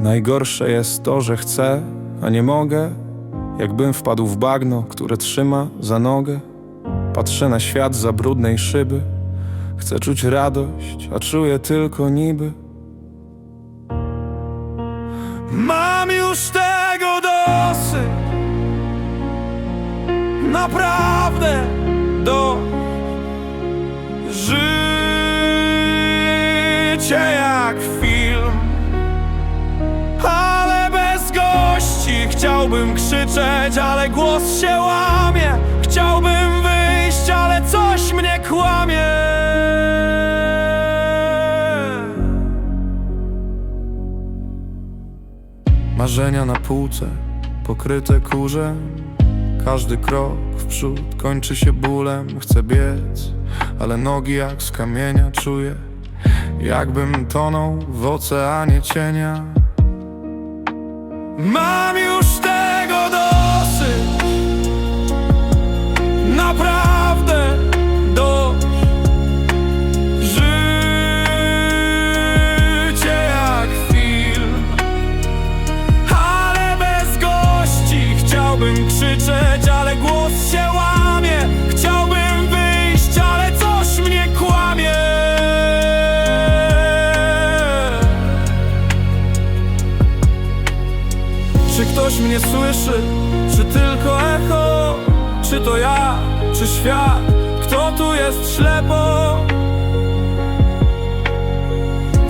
Najgorsze jest to, że chcę, a nie mogę. Jakbym wpadł w bagno, które trzyma za nogę. Patrzę na świat za brudnej szyby. Chcę czuć radość, a czuję tylko niby. Mam już tego dosyć. Naprawdę do Życie Chciałbym krzyczeć, ale głos się łamie. Chciałbym wyjść, ale coś mnie kłamie. Marzenia na półce, pokryte kurzem Każdy krok w przód kończy się bólem. Chcę biec, ale nogi jak z kamienia czuję. Jakbym tonął w oceanie cienia. Mam Chciałbym krzyczeć, ale głos się łamie Chciałbym wyjść, ale coś mnie kłamie Czy ktoś mnie słyszy? Czy tylko echo? Czy to ja? Czy świat? Kto tu jest ślepo?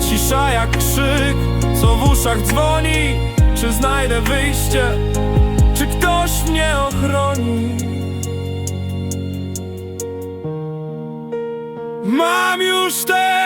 Cisza jak krzyk, co w uszach dzwoni Czy znajdę wyjście? Ktoś mnie ochroni? Mam już tego